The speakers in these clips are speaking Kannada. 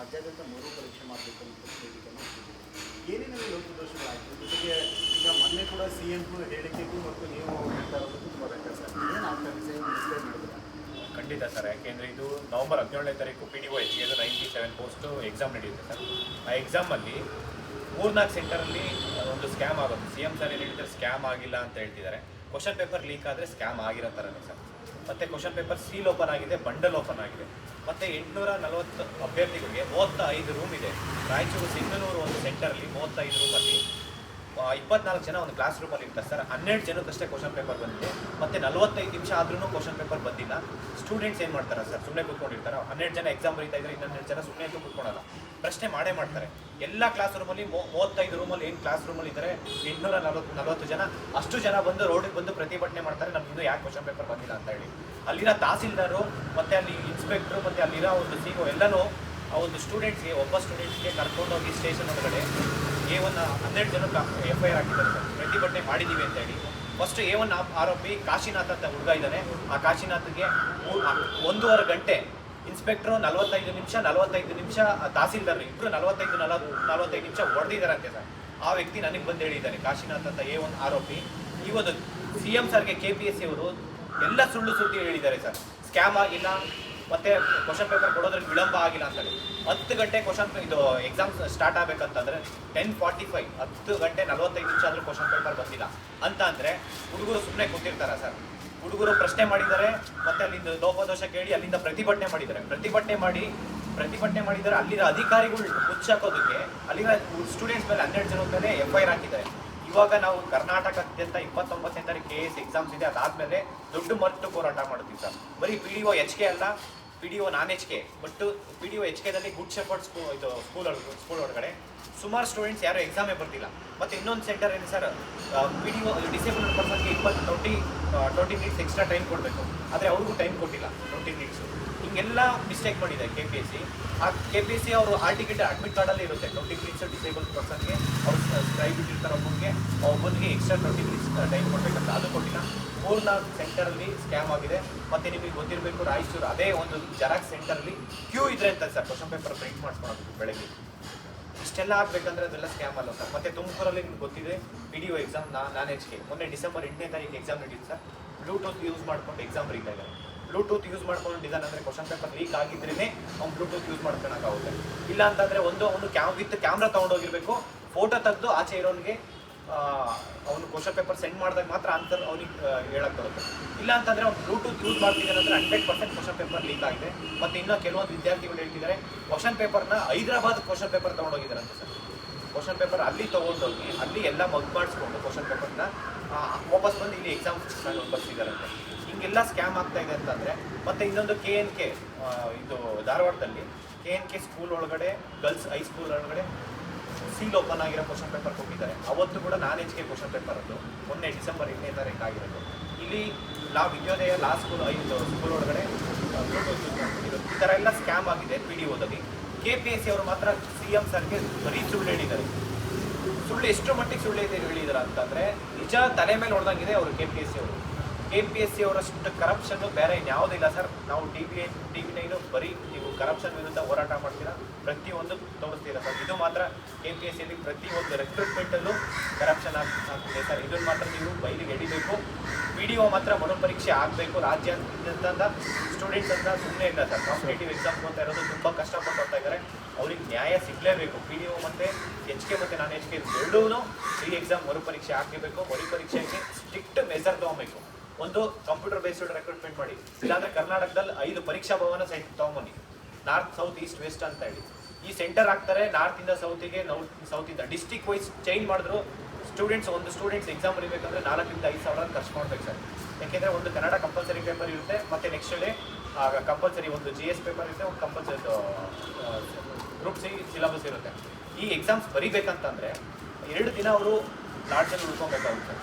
ರಾಜ್ಯಾದ್ಯಂತ ಮರು ಪರೀಕ್ಷೆ ಮಾಡಬೇಕು ಅಂತ ಹೇಳಿದ್ದನ್ನು ಏನೇನೆಲ್ಲ ಲೋಪದೋಷಗಳಾಯಿತು ಜೊತೆಗೆ ಈಗ ಮೊನ್ನೆ ಕೂಡ ಸಿ ಎಂ ಹೇಳಿಕೆಗೂ ಮತ್ತು ನೀವು ಹೇಳ್ತಾ ಇರೋದು ತುಂಬ ವ್ಯತ್ಯಾಸ ಖಂಡಿತ ಸರ್. ಯಾಕೆಂದರೆ ಇದು ನವಂಬರ್ ಹದಿನೇಳನೇ ತಾರೀಕು ಪಿ ಡಿ ಒ ಎಚ್ಗೆ ನೈಂಟಿ ಸೆವೆನ್ ಪೋಸ್ಟು ಎಕ್ಸಾಮ್ ನಡೆಯುತ್ತೆ ಸರ್. ಆ ಎಕ್ಸಾಮಲ್ಲಿ ಮೂರ್ನಾಲ್ಕು ಸೆಂಟರಲ್ಲಿ ಒಂದು ಸ್ಕ್ಯಾಮ್ ಆಗುತ್ತೆ ಸಿ ಎಂ ಸರ್ ಏನು ಹೇಳಿದರೆ ಸ್ಕ್ಯಾಮ್ ಆಗಿಲ್ಲ ಅಂತ ಹೇಳ್ತಿದ್ದಾರೆ. ಕ್ವಶನ್ ಪೇಪರ್ ಲೀಕ್ ಆದರೆ ಸ್ಕ್ಯಾಮ್ ಆಗಿರೋ ಥರನೇ ಸರ್. ಮತ್ತು ಕ್ವಶನ್ ಪೇಪರ್ ಸೀಲ್ ಓಪನ್ ಆಗಿದೆ ಬಂಡಲ್ ಓಪನ್ ಆಗಿದೆ. ಮತ್ತು ಎಂಟುನೂರ ನಲವತ್ತು ಅಭ್ಯರ್ಥಿಗಳಿಗೆ ಮೂವತ್ತ ಐದು ರೂಮ್ ಇದೆ. ರಾಯಚೂರು ಸಿಂಗನೂರು ಒಂದು ಸೆಂಟರಲ್ಲಿ ಮೂವತ್ತೈದು ರೂಮಲ್ಲಿ ಇಪ್ಪತ್ನಾಲ್ಕು ಜನ ಒಂದು ಕ್ಲಾಸ್ ರೂಮಲ್ಲಿ ಇರ್ತಾರೆ ಸರ್. ಹನ್ನೆರಡು ಜನಕ್ಕಷ್ಟೇ ಕ್ವಶನ್ ಪೇಪರ್ ಬಂದಿದೆ. ಮತ್ತು ನಲವತ್ತೈದು ನಿಮಿಷ ಆದ್ರೂ ಕ್ವಶನ್ ಪೇಪರ್ ಬಂದಿಲ್ಲ. ಸ್ಟೂಡೆಂಟ್ಸ್ ಏನು ಮಾಡ್ತಾರೆ ಸರ್? ಸುಮ್ಮನೆ ಕೂತ್ಕೊಂಡಿರ್ತಾರೆ. ಹನ್ನೆರಡು ಜನ ಎಕ್ಸಾಮ್ ಬರೀತಾ ಇದ್ದಾರೆ ಇನ್ನೊಂದೆರಡು ಜನ ಸುಮ್ಮನೆ ಅಂತೂ ಕೂತ್ಕೊಳ್ಳಲ್ಲ ಪ್ರಶ್ನೆ ಮಾಡೇ ಮಾಡ್ತಾರೆ. ಎಲ್ಲ ಕ್ಲಾಸ್ ರೂಮಲ್ಲಿ ಮೂವತ್ತೈದು ರೂಮಲ್ಲಿ ಏನು ಕ್ಲಾಸ್ ರೂಮಲ್ಲಿ ಇದ್ದಾರೆ ಎಂಟುನೂರ ನಲವತ್ತು ನಲವತ್ತು ಜನ. ಅಷ್ಟು ಜನ ಬಂದು ರೋಡಿಗೆ ಬಂದು ಪ್ರತಿಭಟನೆ ಮಾಡ್ತಾರೆ. ನಮ್ಗೆ ಇನ್ನೂ ಯಾಕೆ ಕ್ವಶನ್ ಪೇಪರ್ ಬಂದಿಲ್ಲ ಅಂತ ಹೇಳಿ. ಅಲ್ಲಿರೋ ತಹಸೀಲ್ದಾರು, ಮತ್ತು ಅಲ್ಲಿ ಇನ್ಸ್ಪೆಕ್ಟ್ರು ಮತ್ತು ಅಲ್ಲಿರೋ ಒಂದು ಸಿ ಎಲ್ಲನೂ ಆ ಒಂದು ಸ್ಟೂಡೆಂಟ್ಸ್ಗೆ ಒಬ್ಬ ಸ್ಟೂಡೆಂಟ್ಸ್ಗೆ ಕರ್ಕೊಂಡೋಗಿ ಸ್ಟೇಷನ್ ಒಳಗಡೆ ಎ ಒನ್ ಹನ್ನೆರಡು ಜನ ಎಫ್ ಐ ಆರ್ ಹಾಕಿದ್ದಾರೆ ಪ್ರತಿಭಟನೆ ಮಾಡಿದ್ದೀವಿ ಅಂತ ಹೇಳಿ. ಫಸ್ಟ್ ಎ ಒನ್ ಆರೋಪಿ ಕಾಶಿನಾಥ್ ಅಂತ ಹುಡುಗ ಇದ್ದಾನೆ. ಆ ಕಾಶಿನಾಥ್ಗೆ ಒಂದೂವರೆ ಗಂಟೆ ಇನ್ಸ್ಪೆಕ್ಟ್ರು ನಲವತ್ತೈದು ನಿಮಿಷ ನಲವತ್ತೈದು ನಿಮಿಷ ತಹಸೀಲ್ದಾರ್ ಇಬ್ಬರು ನಲವತ್ತೈದು ನಲವತ್ತು ನಲವತ್ತೈದು ನಿಮಿಷ ಹೊಡೆದಿದ್ದಾರಂತೆ ಸರ್. ಆ ವ್ಯಕ್ತಿ ನನಗೆ ಬಂದು ಹೇಳಿದ್ದಾರೆ ಕಾಶಿನಾಥ್ ಅಂತ ಎ ಒನ್ ಆರೋಪಿ. ಇವತ್ತು ಸಿ ಎಂ ಸರ್ಗೆ ಕೆ ಪಿ ಎಸ್ ಸಿ ಅವರು ಎಲ್ಲ ಸುಳ್ಳು ಸುದ್ದಿ ಹೇಳಿದ್ದಾರೆ ಸರ್. ಸ್ಕ್ಯಾಮ್ ಆಗಿಲ್ಲ ಮತ್ತೆ ಕ್ವಶನ್ ಪೇಪರ್ ಕೊಡೋದ್ರಲ್ಲಿ ವಿಳಂಬ ಆಗಿಲ್ಲ ಅಂತ ಹೇಳಿ. ಹತ್ತು ಗಂಟೆ ಕ್ವಶನ್ ಇದು ಎಕ್ಸಾಮ್ ಸ್ಟಾರ್ಟ್ ಆಗಬೇಕಂತಂದ್ರೆ ಟೆನ್ ಫಾರ್ಟಿ ಫೈವ್ ಹತ್ತು ಗಂಟೆ ನಲವತ್ತೈದು ನಿಮಿಷ ಆದರೂ ಕ್ವಶನ್ ಪೇಪರ್ ಬಂದಿಲ್ಲ. ಅಂತ ಅಂದರೆ ಹುಡುಗರು ಸುಮ್ಮನೆ ಕೂತಿರ್ತಾರ ಸರ್? ಹುಡುಗರು ಪ್ರಶ್ನೆ ಮಾಡಿದ್ದಾರೆ, ಮತ್ತೆ ಅಲ್ಲಿಂದ ಲೋಪದೋಷ ಕೇಳಿ ಅಲ್ಲಿಂದ ಪ್ರತಿಭಟನೆ ಮಾಡಿದ್ದಾರೆ. ಪ್ರತಿಭಟನೆ ಮಾಡಿ, ಪ್ರತಿಭಟನೆ ಮಾಡಿದ್ದಾರೆ ಅಲ್ಲಿನ ಅಧಿಕಾರಿಗಳು ಮುಚ್ಚಾಕೋದಕ್ಕೆ ಅಲ್ಲಿರೋ ಸ್ಟೂಡೆಂಟ್ಸ್ ಮೇಲೆ ಹನ್ನೆರಡು ಜನದ ಮೇಲೆ ಎಫ್ ಐ ಆರ್ ಹಾಕಿದ್ದಾರೆ. ಇವಾಗ ನಾವು ಕರ್ನಾಟಕದಾದ್ಯಂತ ಇಪ್ಪತ್ತೊಂಬತ್ತನೇ ತಾರೀಕು ಕೆ ಎಸ್ ಎಕ್ಸಾಮ್ಸ್ ಇದೆ, ಅದಾದ್ಮೇಲೆ ದೊಡ್ಡ ಮರ್ತು ಹೋರಾಟ ಮಾಡ್ತೀವಿ ಸರ್. ಬರೀ ಪಿ ಎಚ್ ಕೆ ಅಲ್ಲ P D O non H K but P D O H ಕೆದಲ್ಲಿ good shepherd school ಇದು ಸ್ಕೂಲ್ ಸ್ಕೂಲ್ ಒಳಗಡೆ. ಸುಮಾರು ಸ್ಟೂಡೆಂಟ್ಸ್ ಯಾರು ಎಕ್ಸಾಮೇ ಬರ್ತಿಲ್ಲ ಮತ್ತು ಇನ್ನೊಂದು ಸೆಂಟರ್ ಏನು sir P D O disabled ಪರ್ಸನ್ಗೆ ಇಪ್ಪತ್ತು twenty twenty minutes extra time ಕೊಡಬೇಕು. ಆದರೆ ಅವ್ರಿಗೂ ಟೈಮ್ ಕೊಟ್ಟಿಲ್ಲ ಟ್ವೆಂಟಿ ಮಿನಿಟ್ಸು ಹಿಂಗೆಲ್ಲ ಮಿಸ್ಟೇಕ್ ಮಾಡಿದೆ ಕೆ ಪಿ ಸಿ ಆ ಕೆ ಪಿ ಸಿ ಅವರು ಆರ್ ಟಿಕೆಟ್ ಅಡ್ಮಿಟ್ ಕಾರ್ಡಲ್ಲಿ ಇರುತ್ತೆ. ಟ್ವೆಂಟಿ ಮಿನಿಟ್ಸ್ ಡಿಸೇಬಲ್ ಪರ್ಸನ್ಗೆ ಅವ್ರು ಸ್ಕ್ರೈಬ್ ಇಟ್ಟಿರ್ತಾರೆ ಒಬ್ಬನಿಗೆ ಒಬ್ಬನಿಗೆ ಎಕ್ಸ್ಟ್ರಾ ಟ್ವೆಂಟಿ ಮಿನಿಟ್ಸ್ ಟೈಮ್ ಕೊಡಬೇಕಂತ ಅದು ಕೊಟ್ಟಿಲ್ಲ. ಮೂರ್ನಾಲ್ಕು ಸೆಂಟರಲ್ಲಿ ಸ್ಕ್ಯಾಮ್ ಆಗಿದೆ. ಮತ್ತು ನಿಮಗೆ ಗೊತ್ತಿರಬೇಕು, ರಾಯಚೂರು ಅದೇ ಒಂದು ಜೆರಾಕ್ಸ್ ಸೆಂಟರಲ್ಲಿ ಕ್ಯೂ ಇದ್ರೆ ಅಂತ ಸರ್ ಕ್ವಶನ್ ಪೇಪರ್ ಪ್ರಿಂಟ್ ಮಾಡಿಸ್ಕೊಳೋದು ಬೆಳಗ್ಗೆ. ಇಷ್ಟೆಲ್ಲ ಆಗಬೇಕಂದ್ರೆ ಅದೆಲ್ಲ ಸ್ಕ್ಯಾಮ್ ಅಲ್ಲ ಸರ್. ಮತ್ತೆ ತುಮಕೂರಲ್ಲಿ ನಿಮ್ಗೆ ಗೊತ್ತಿದೆ ಪಿ ಡಿ ಒ ಎಕ್ಸಾಮ್ ನಾನು ನಾನ್ ಎಚ್ ಕೆ ಮೊನ್ನೆ ಡಿಸೆಂಬರ್ ಎಂಟನೇ ತಾರೀಕು ಎಕ್ಸಾಮ್ ನಡೀತು ಸರ್. ಬ್ಲೂಟೂತ್ ಯೂಸ್ ಮಾಡ್ಕೊಂಡು ಎಕ್ಸಾಮ್ ಬರೀತಾ ಇದ್ದಾರೆ. ಬ್ಲೂಟೂತ್ ಯೂಸ್ ಮಾಡ್ಕೊಂಡು ಇದ್ದಾನೆ ಅಂದರೆ ಕ್ವಶನ್ ಪೇಪರ್ ಲೀಕ್ ಆಗಿದ್ರೇ ಅವ್ನು ಬ್ಲೂಟೂತ್ ಯೂಸ್ ಮಾಡ್ಕೊಳಕ್ಕಾಗುತ್ತೆ. ಇಲ್ಲ ಅಂತಂದರೆ ಒಂದು ಅವನು ಕ್ಯಾಮ್ ವಿತ್ ಕ್ಯಾಮ್ರಾ ತೊಗೊಂಡೋಗಿರ್ಬೇಕು ಫೋಟೋ ತೆಗೆದು ಆಚೆ ಇರೋನಿಗೆ ಅವನು ಕ್ವಶನ್ ಪೇಪರ್ ಸೆಂಡ್ ಮಾಡಿದಾಗ ಮಾತ್ರ ಆನ್ಸರ್ ಅವ್ನಿಗೆ ಹೇಳಕ್ ಬರುತ್ತೆ. ಇಲ್ಲ ಅಂತಂದ್ರೆ ಅವ್ನು ಬ್ಲೂಟೂತ್ ಯೂಸ್ ಮಾಡ್ತಿದ್ದಾನೆ ಅಂದ್ರೆ hundred percent question paper leak ಆಗಿದೆ. ಮತ್ತೆ ಇನ್ನೂ ಕೆಲವೊಂದು ವಿದ್ಯಾರ್ಥಿಗಳು ಹೇಳ್ತಿದ್ದಾರೆ ಕ್ವಶನ್ ಪೇಪರ್ನ ಹೈದರಾಬಾದ್ ಕ್ವಶನ್ ಪೇಪರ್ ತೊಗೊಂಡೋಗಿದ್ದಾರೆ ಅಂತ ಸರ್. ಕ್ವಶನ್ ಪೇಪರ್ ಅಲ್ಲಿ ತೊಗೊಂಡೋಗಿ, ಅಲ್ಲಿ ಎಲ್ಲ ಮಗ್ ಮಾಡಿಸ್ಕೊಂಡು ಕ್ವಶನ್ ಪೇಪರ್ನ ವಾಪಸ್ ಬಂದು ಇಲ್ಲಿ ಎಕ್ಸಾಮ್ ಬರ್ತಿದ್ದಾರಂತೆ ಹಿಂಗೆಲ್ಲ ಸ್ಕ್ಯಾಮ್ ಆಗ್ತಾ ಇದೆ ಅಂತಂದರೆ, ಮತ್ತೆ ಇನ್ನೊಂದು ಕೆ ಎನ್ ಕೆ ಇದು ಧಾರವಾಡದಲ್ಲಿ ಕೆ ಎನ್ ಕೆ ಸ್ಕೂಲ್ ಒಳಗಡೆ ಗರ್ಲ್ಸ್ ಹೈಸ್ಕೂಲ್ ಒಳಗಡೆ ಸೀಲ್ ಓಪನ್ ಆಗಿರೋ ಕ್ವಶನ್ ಪೇಪರ್ ಕೊಟ್ಟಿದ್ದಾರೆ. ಅವತ್ತು ಕೂಡ ನಾನ್ ಎಚ್ ಕೆ ಕ್ವಶನ್ ಪೇಪರ್ ಅದು. ಮೊನ್ನೆ ಡಿಸೆಂಬರ್ ಎಂಟನೇ ತಾರೀಕು ಆಗಿರೋದು. ಇಲ್ಲಿ ಲಾ ವಿದ್ಯೋದಯ ಲಾ ಸ್ಕೂಲ್ ಐದು ಸ್ಕೂಲ್ ಒಳಗಡೆ. ಈ ಥರ ಎಲ್ಲ ಸ್ಕ್ಯಾಮ್ ಆಗಿದೆ ಪಿ ಡಿ ಓದಲ್ಲಿ ಕೆ ಪಿ ಎಸ್ ಸಿ ಅವರು ಮಾತ್ರ ಸಿ ಎಂ ಸರ್ಗೆ ಬರೀ ಸುಳ್ಳು ಹೇಳಿದ್ದಾರೆ. ಸುಳ್ಳು ಎಷ್ಟು ಮಟ್ಟಿಗೆ ಸುಳ್ಳು ಹೇಳಿದಾರೆ ಅಂತಂದ್ರೆ, ನಿಜ ತಲೆ ಮೇಲೆ ಹೊಡೆದಂಗಿದೆ ಅವರು ಕೆ ಪಿ ಎಸ್ ಸಿ ಅವರು. ಕೆ ಪಿ ಎಸ್ ಸಿ ಅವರಷ್ಟು ಕರಪ್ಷನ್ ಬೇರೆ ಇನ್ಯಾವುದಿಲ್ಲ ಸರ್. ನಾವು T V T V nine ಬರೀ ನೀವು ಕರಪ್ಷನ್ ವಿರುದ್ಧ ಹೋರಾಟ ಮಾಡ್ತೀರಾ? ಪ್ರತಿಯೊಂದು ತೋರಿಸ್ತೀರಾ ಸರ್? ಇದು ಮಾತ್ರ ಕೆ ಪಿ ಎಸ್ ಸಿಯಲ್ಲಿ ಪ್ರತಿಯೊಂದು ರೆಕ್ರೂಟ್ಮೆಂಟಲ್ಲೂ ಕರಪ್ಷನ್ ಆಗ್ತಿದೆ ಸರ್. ಇದನ್ನು ಮಾತ್ರ ನೀವು ಬೈಲಿಗೆ ಎಡಿಬೇಕು. ಪಿ ಡಿ ಒ ಮಾತ್ರ ಮರುಪರೀಕ್ಷೆ ಆಗಬೇಕು. ರಾಜ್ಯಾದ್ಯಂತ ಸ್ಟೂಡೆಂಟ್ಸ್ ಅಂತ ಸುಮ್ಮನೆ ಇಲ್ಲ ಸರ್. ಕಾಂಪಿಟೇಟಿವ್ ಎಕ್ಸಾಮ್ ಅಂತ ಇರೋದು ತುಂಬ ಕಷ್ಟಪಟ್ಟು ಹೋಗ್ತಾ ಇದ್ದಾರೆ. ಅವ್ರಿಗೆ ನ್ಯಾಯ ಸಿಗಲೇಬೇಕು. ಪಿ ಡಿ ಒ ಮತ್ತು ಎಚ್ ಕೆ ಮತ್ತು ನಾನ್ ಎಚ್ ಕೆ ಎರಡೂ ಈ ಎಕ್ಸಾಮ್ ಮರುಪರೀಕ್ಷೆ ಹಾಕಬೇಕು ಮರುಪರೀಕ್ಷೆಗೆ ಸ್ಟ್ರಿಕ್ಟ್ ಮೆಸರ್ ತಗೊಬೇಕು. ಒಂದು ಕಂಪ್ಯೂಟರ್ ಬೇಸ್ಡ್ ರೆಕ್ರೂಟ್ಮೆಂಟ್ ಮಾಡಿ. ಇಲ್ಲಾಂದ್ರೆ ಕರ್ನಾಟಕದಲ್ಲಿ ಐದು ಪರೀಕ್ಷಾ ಭವನ ಸೈಟ್ ತಗೊಂಬನ್ನಿ. ನಾರ್ತ್ ಸೌತ್ ಈಸ್ಟ್ ವೆಸ್ಟ್ ಅಂತ ಹೇಳಿ. ಈ ಸೆಂಟರ್ ಹಾಕ್ತಾರೆ ನಾರ್ತ್ ಇಂದ ಸೌತಿಗೆ ಸೌತ್ ಇಂದ ಡಿಸ್ಟಿಕ್ ವೈಸ್ ಚೇಂಜ್ ಮಾಡಿದ್ರು. ಸ್ಟೂಡೆಂಟ್ಸ್ ಒಂದು ಸ್ಟೂಡೆಂಟ್ಸ್ ಎಕ್ಸಾಮ್ ಬರೀಬೇಕಂದ್ರೆ ನಾಲ್ಕರಿಂದ ಐದು ಸಾವಿರ ಖರ್ಚು ಮಾಡ್ಬೇಕು ಸರ್. ಯಾಕೆಂದ್ರೆ ಒಂದು ಕನ್ನಡ ಕಂಪಲ್ಸರಿ ಪೇಪರ್ ಇರುತ್ತೆ, ಮತ್ತೆ ನೆಕ್ಸ್ಟ್ ಡೇ ಕಂಪಲ್ಸರಿ ಒಂದು ಜಿ ಎಸ್ ಪೇಪರ್ ಇರುತ್ತೆ, ಒಂದು ಕಂಪಲ್ಸರಿ ಗ್ರೂಪ್ ಸಿ ಸಿಲೆಬಸ್ ಇರುತ್ತೆ. ಈ ಎಕ್ಸಾಮ್ಸ್ ಬರೀಬೇಕಂತಂದ್ರೆ ಎರಡು ದಿನ ಅವರು ಲಾಡ್ಜಲ್ಲಿ ಉಳ್ಕೊಬೇಕಾಗುತ್ತೆ.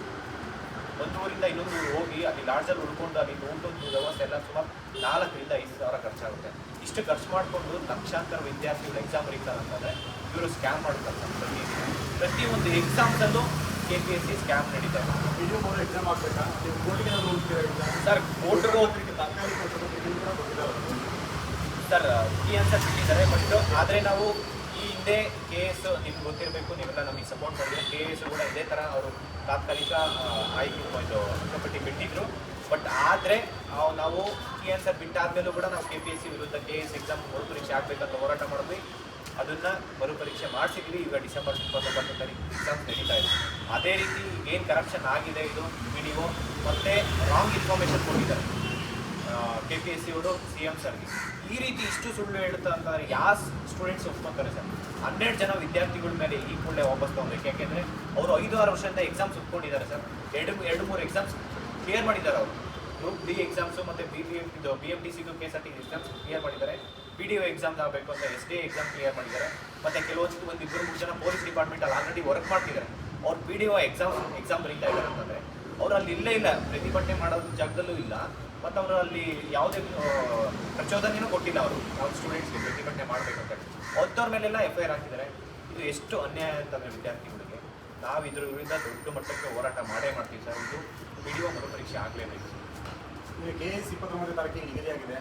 ಒಂದು ಊರಿಂದ ಇನ್ನೊಂದು ಊರು ಹೋಗಿ ಅಲ್ಲಿ ಲಾಡ್ಜಲ್ಲಿ ಉಳ್ಕೊಂಡು ಅಲ್ಲಿ ಊಟದ ವ್ಯವಸ್ಥೆ ಎಲ್ಲ ಸುಮಾರು ನಾಲ್ಕರಿಂದ ಐದು ಸಾವಿರ ಖರ್ಚಾಗುತ್ತೆ. ಇಷ್ಟು ಖರ್ಚು ಮಾಡಿಕೊಂಡು ಲಕ್ಷಾಂತರ ವಿದ್ಯಾರ್ಥಿಗಳು ಎಕ್ಸಾಮ್ ಬರೀತಾರೆ ಅಂತಂದರೆ ಇವರು ಸ್ಕ್ಯಾಮ್ ಮಾಡ್ತಾರೆ ಪ್ರತಿ ಪ್ರತಿಯೊಂದು ಎಕ್ಸಾಮ್ಸಲ್ಲೂ K P S C scam ನಡೀತಾ ಇದೆ. ಎಕ್ಸಾಮ್ ಆಗಬೇಕಾ? ಸರ್ ಕೋರ್ಟ್ಗೂ ಸರ್ ಈ ಅಂತ ಬಿಟ್ಟಿದ್ದಾರೆ ಬಟ್ ಆದರೆ ನಾವು ಹಿಂದೆ ಕೆ ಎಸ್ ನಿಮ್ಗೆ ಗೊತ್ತಿರಬೇಕು, ನೀವೆಲ್ಲ ನಮಗೆ ಸಪೋರ್ಟ್ ಮಾಡಿದ್ರೆ ಕೆ ಎಸ್ ಕೂಡ ಇದೇ ಥರ ಅವರು ತಾತ್ಕಾಲಿಕ ಆಯ್ಕೆ ಇದು ಅಂಕಪಟ್ಟಿ ಬಿಟ್ಟಿದ್ರು. ಬಟ್ ಆದರೆ ನಾವು ಕೆ ಎನ್ ಸರ್ ಬಿಟ್ಟಾದ್ಮೇಲೂ ಕೂಡ ನಾವು ಕೆ ಪಿ ಎಸ್ ಸಿ ವಿರುದ್ಧ ಕೆ ಎಸ್ ಎಕ್ಸಾಮ್ ಮರುಪರೀಕ್ಷೆ ಆಗಬೇಕಂತ ಹೋರಾಟ ಮಾಡಿದ್ವಿ. ಅದನ್ನು ಮರುಪರೀಕ್ಷೆ ಮಾಡಿಸಿದ್ವಿ. ಈಗ ಡಿಸೆಂಬರ್ ಇಪ್ಪತ್ತೊಂಬತ್ತು ತಾರೀಕು ಎಕ್ಸಾಮ್ ನಡೀತಾ ಇದೆ. ಅದೇ ರೀತಿ ಏನು ಕರಪ್ಷನ್ ಆಗಿದೆ ಇದು ಡಿ ಒ ಮತ್ತು ರಾಂಗ್ ಇನ್ಫಾರ್ಮೇಷನ್ ಕೊಟ್ಟಿದ್ದಾರೆ. ಕೆ ಪಿ ಎಸ್ ಸಿ ಅವರು ಸಿ ಎಂ ಸರ್ಗೆ ಈ ರೀತಿ ಇಷ್ಟು ಸುಳ್ಳು ಹೇಳುತ್ತಾ ಅಂತಂದ್ರೆ ಯಾವ ಸ್ಟೂಡೆಂಟ್ಸ್ ಒಪ್ಕೊಂತಾರೆ ಸರ್? ಹನ್ನೆರಡು ಜನ ವಿದ್ಯಾರ್ಥಿಗಳ ಮೇಲೆ ಈ ಕೂಡಲೇ ವಾಪಸ್ ತಗೊಬೇಕು ಯಾಕೆಂದ್ರೆ ಅವರು ಐದು ಆರು ವರ್ಷದಿಂದ ಎಕ್ಸಾಮ್ಸ್ ಒಪ್ಕೊಂಡಿದ್ದಾರೆ ಸರ್. ಎರಡು ಎರಡು, ಮೂರು ಎಕ್ಸಾಮ್ಸ್ ಕ್ಲಿಯರ್ ಮಾಡಿದ್ದಾರೆ ಅವರು. ಗ್ರೂಪ್ ಡಿ ಎಕ್ಸಾಮ್ಸು ಮತ್ತು ಬಿ ಬಿ ಎಫ್ ಇದು ಬಿ ಎಫ್ ಟಿ ಸಿದು K S R T exams clear ಮಾಡಿದ್ದಾರೆ. ಪಿ ಡಿ ಒ ಎಕ್ಸಾಮ್ಸ್ ಆಗಬೇಕು ಅಂತ ಎಸ್ ಡಿ ಎಕ್ಸಾಮ್ ಕ್ಲಿಯರ್ ಮಾಡಿದ್ದಾರೆ. ಮತ್ತು ಕೆಲವೊಂದು ಒಂದು ಇಬ್ಬರು ಮೂರು ಜನ ಪೊಲೀಸ್ ಡಿಪಾರ್ಟ್ಮೆಂಟಲ್ಲಿ ಆಲ್ರೆಡಿ ವರ್ಕ್ ಮಾಡ್ತಿದ್ದಾರೆ. ಅವ್ರು P D O exam exam ಬರೀತಾ ಇದ್ದಾರೆ ಅಂತಂದರೆ, ಅವ್ರು ಅಲ್ಲಿ ಇಲ್ಲೇ ಇಲ್ಲ. ಪ್ರತಿಭಟನೆ ಮಾಡೋದು ಜಾಗದಲ್ಲೂ ಇಲ್ಲ. ಮತ್ತು ಅವರು ಅಲ್ಲಿ ಯಾವುದೇ ಪ್ರಚೋದನೆಯೂ ಕೊಟ್ಟಿಲ್ಲ ಅವರು. ಯಾವ ಸ್ಟೂಡೆಂಟ್ಸ್ಗೆ ಪ್ರತಿಭಟನೆ ಮಾಡಬೇಕು ಅಂತ ಹೇಳಿ ಮೇಲೆಲ್ಲ ಎಫ್ ಐ ಆರ್ ಹಾಕಿದ್ದಾರೆ. ಇದು ಎಷ್ಟು ಅನ್ಯಾಯ ಅಂತಂದರೆ ವಿದ್ಯಾರ್ಥಿಗಳಿಗೆ. ನಾವು ಇದ್ರ ವಿರುದ್ಧ ದೊಡ್ಡ ಮಟ್ಟಕ್ಕೆ ಹೋರಾಟ ಮಾಡೇ ಮಾಡ್ತೀವಿ ಸರ್. ಇದು ಪರೀಕ್ಷೆ ಮರುಪರೀಕ್ಷೆ ಆಗಲೇಬೇಕು ಈಗ ಕೆ ಎಸ್ ಇಪ್ಪತ್ತೊಂಬತ್ತನೇ ತಾರೀಕಿಗೆ ನಿಗದಿಯಾಗಿದೆ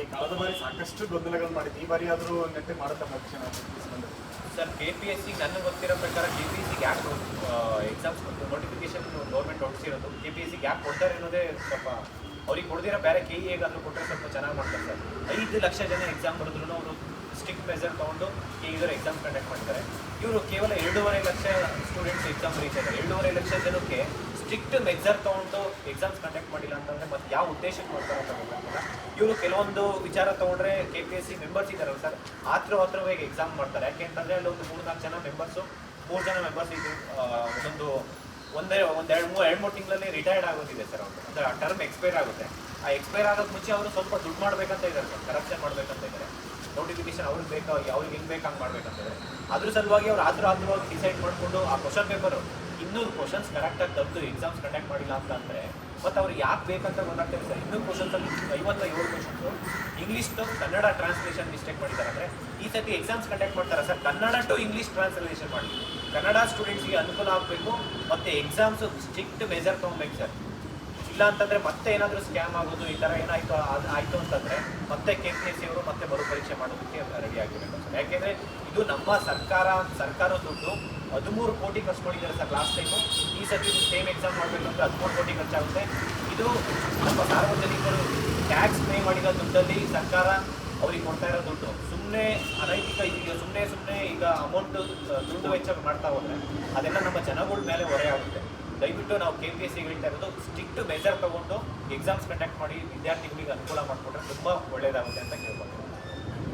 ಈ ಕಳೆದ ಬಾರಿ ಸಾಕಷ್ಟು ಗೊಂದಲಗಳು ಮಾಡಿದ್ದು ಈ ಬಾರಿ ಆದರೂ ನೆಟ್ಟೆ ಮಾಡುತ್ತಾ ಪರೀಕ್ಷೆ sir K P S C ನನಗೆ ಗೊತ್ತಿರೋ ಪ್ರಕಾರ ಕೆ ಪಿ ಎಸ್ ಸಿಗೆ ಯಾಕೆ ಎಕ್ಸಾಮ್ಸ್ ನೋಟಿಫಿಕೇಶನ್ ಗೌರ್ಮೆಂಟ್ ಹೊಡಿಸಿರೋದು? ಕೆ ಪಿ ಎಸ್ ಸಿಗೆ ಯಾಕೆ ಕೊಡ್ತಾರೆ ಅನ್ನೋದೇ ಸ್ವಲ್ಪ ಅವ್ರಿಗೆ ಕೊಡ್ದಿರೋ ಬೇರೆ ಕೆ ಇ ಹೇಗಾದರೂ ಕೊಟ್ಟರೆ ಸ್ವಲ್ಪ ಚೆನ್ನಾಗಿ ಮಾಡ್ತಾರೆ ಸರ್. ಐದು ಲಕ್ಷ ಜನ ಎಕ್ಸಾಮ್ ಬರೆದ್ರು ಅವರು ಸ್ಟಿಕ್ ಮೆಸರ್ ತೊಗೊಂಡು ಕೆ ಎಕ್ಸಾಮ್ ಕಂಡಕ್ಟ್ ಮಾಡ್ತಾರೆ. ಇವರು ಕೇವಲ ಎರಡೂವರೆ ಲಕ್ಷ ಸ್ಟೂಡೆಂಟ್ಸ್ ಎಕ್ಸಾಮ್ ಬರೀತಾರೆ ಎರಡೂವರೆ ಲಕ್ಷ ಜನಕ್ಕೆ ಸ್ಟ್ರಿಕ್ಟ್ ಮೆಜರ್ ತೊಗೊಂಡು ಎಕ್ಸಾಮ್ಸ್ ಕಂಡಕ್ಟ್ ಮಾಡಿಲ್ಲ ಅಂತಂದರೆ ಮತ್ತೆ ಯಾವ ಉದ್ದೇಶಕ್ಕೆ ಮಾಡ್ತಾರೆ ಅಂತ ಗೊತ್ತಾಗಲ್ಲ ಇವರು ಕೆಲವೊಂದು ವಿಚಾರ ತೊಗೊಂಡ್ರೆ K P S C members ಇದ್ದಾರಲ್ಲ ಸರ್ ಆತ್ರ ಹತ್ರವಾಗಿ ಎಕ್ಸಾಮ್ ಮಾಡ್ತಾರೆ. ಯಾಕೆ ಅಂತಂದರೆ ಅಲ್ಲಿ ಒಂದು ಮೂರು ನಾಲ್ಕು ಜನ ಮೆಂಬರ್ಸು ಮೂರು ಜನ ಮೆಂಬರ್ಸ್ ಇದ್ದು ಒಂದೊಂದು ಒಂದೇ ಒಂದು ಮೂರು ಎರಡು ಮೂರು ತಿಂಗಳಲ್ಲಿ ರಿಟೈರ್ಡ್ ಆಗೋದಿದೆ ಸರ್ ಅವರು. ಅಂದರೆ ಆ ಟರ್ಮ್ ಎಕ್ಸ್ಪೈರ್ ಆಗುತ್ತೆ. ಆ ಎಕ್ಸ್ಪೈರ್ ಆಗೋದ್ ಮುಂಚೆ ಅವರು ಸ್ವಲ್ಪ ದುಡ್ಡು ಮಾಡಬೇಕಂತ ಇದ್ದಾರೆ ಸರ್ ಕರಪ್ಷನ್ ಮಾಡಬೇಕಂತ ಇದ್ದಾರೆ ನೋಟಿಫಿಕೇಶನ್ ಅವ್ರಿಗೆ ಬೇಕಾ, ಅವ್ರಿಗೆ ಹೆಂಗೆ ಬೇಕು ಹಂಗೆ ಮಾಡ್ಬೇಕಂತಿದ್ದಾರೆ ಅದ್ರ ಸಲುವಾಗಿ ಅವ್ರು ಆದ್ರೂ ಆದ್ರವಾಗಿ ಡಿಸೈಡ್ ಮಾಡಿಕೊಂಡು ಆ ಕ್ವಶನ್ ಪೇಪರು ಇನ್ನೂರು ಕ್ವಶನ್ಸ್ ಕರೆಕ್ಟಾಗಿ ತಂದು ಎಕ್ಸಾಮ್ಸ್ ಕಂಡಕ್ಟ್ ಮಾಡಿಲ್ಲ ಅಂತ ಅಂದರೆ, ಮತ್ತು ಅವ್ರಿಗೆ ಯಾಕೆ ಬೇಕಂತ ಗೊತ್ತಾಗ್ತಾರೆ ಸರ್ ಇನ್ನೂರು ಕ್ವಶನ್ಸಲ್ಲಿ ಏಳು ಕ್ವಶನ್ಸು ಇಂಗ್ಲೀಷ್ದು ಕನ್ನಡ ಟ್ರಾನ್ಸ್ಲೇಷನ್ ಮಿಸ್ಟೇಕ್ ಮಾಡಿದ್ದಾರೆ ಅಂದರೆ, ಈ ಸತಿ ಎಕ್ಸಾಮ್ಸ್ ಕಂಡಕ್ಟ್ ಮಾಡ್ತಾರೆ sir Kannada to English translation ಮಾಡಿ ಕನ್ನಡ ಸ್ಟೂಡೆಂಟ್ಸ್ಗೆ ಅನುಕೂಲ ಆಗಬೇಕು ಮತ್ತು ಎಕ್ಸಾಮ್ಸು ಸ್ಟ್ರಿಕ್ಟ್ ಮೆಜರ್ ತೊಗೊಬೇಕು ಸರ್ ಇಲ್ಲ ಅಂತಂದ್ರೆ ಮತ್ತೆ ಏನಾದರೂ ಸ್ಕ್ಯಾಮ್ ಆಗೋದು ಈ ಥರ ಏನಾಯ್ತು, ಅದು ಆಯಿತು ಅಂತಂದ್ರೆ ಮತ್ತೆ ಕೆ ಪಿ ಎಸ್ ಸಿ ಅವರು ಮತ್ತೆ ಮರುಪರೀಕ್ಷೆ ಮಾಡೋದಕ್ಕೆ ರೆಡಿ ಆಗಿರಬೇಕು ಸರ್ ಯಾಕೆಂದ್ರೆ ಇದು ನಮ್ಮ ಸರ್ಕಾರ ಸರ್ಕಾರ ದುಡ್ಡು. ಹದಿಮೂರು ಕೋಟಿ ಖರ್ಚು ಮಾಡಿದ್ದಾರೆ ಸರ್ ಲಾಸ್ಟ್ ಟೈಮು ಈ ಸರ್ತಿ ಸೇಮ್ ಎಕ್ಸಾಮ್ ಮಾಡಬೇಕು ಅಂದರೆ ಹದಿಮೂರು ಕೋಟಿ ಖರ್ಚಾಗುತ್ತೆ. ಇದು ನಮ್ಮ ಸಾರ್ವಜನಿಕರು ಟ್ಯಾಕ್ಸ್ ಪೇ ಮಾಡಿದ ದುಡ್ಡಲ್ಲಿ ಸರ್ಕಾರ ಅವ್ರಿಗೆ ಕೊಡ್ತಾ ಇರೋ ದುಡ್ಡು. ಸುಮ್ಮನೆ ಅನೈತಿಕ ಇದೆಯೋ ಸುಮ್ಮನೆ ಸುಮ್ಮನೆ ಈಗ ಅಮೌಂಟ್ ದುಡ್ಡು ವೆಚ್ಚ ಮಾಡ್ತಾ ಹೋದ್ರೆ ಅದೆಲ್ಲ ನಮ್ಮ ಜನಗಳ ಮೇಲೆ ಹೊರೆ ಆಗುತ್ತೆ. ದಯವಿಟ್ಟು ನಾವು ಕೆ ಪಿ ಎಸ್ ಸಿ ಹೇಳ್ತಾ ಇರೋದು ಸ್ಟ್ರಿಕ್ಟ್ ಮೆಜರ್ ತಗೊಂಡು ಎಕ್ಸಾಮ್ಸ್ ಕಂಡಕ್ಟ್ ಮಾಡಿ ವಿದ್ಯಾರ್ಥಿಗಳಿಗೆ ಅನುಕೂಲ ಮಾಡಿಕೊಟ್ರೆ ತುಂಬ ಒಳ್ಳೆಯದಾಗುತ್ತೆ ಅಂತ ಕೇಳ್ಬೋದು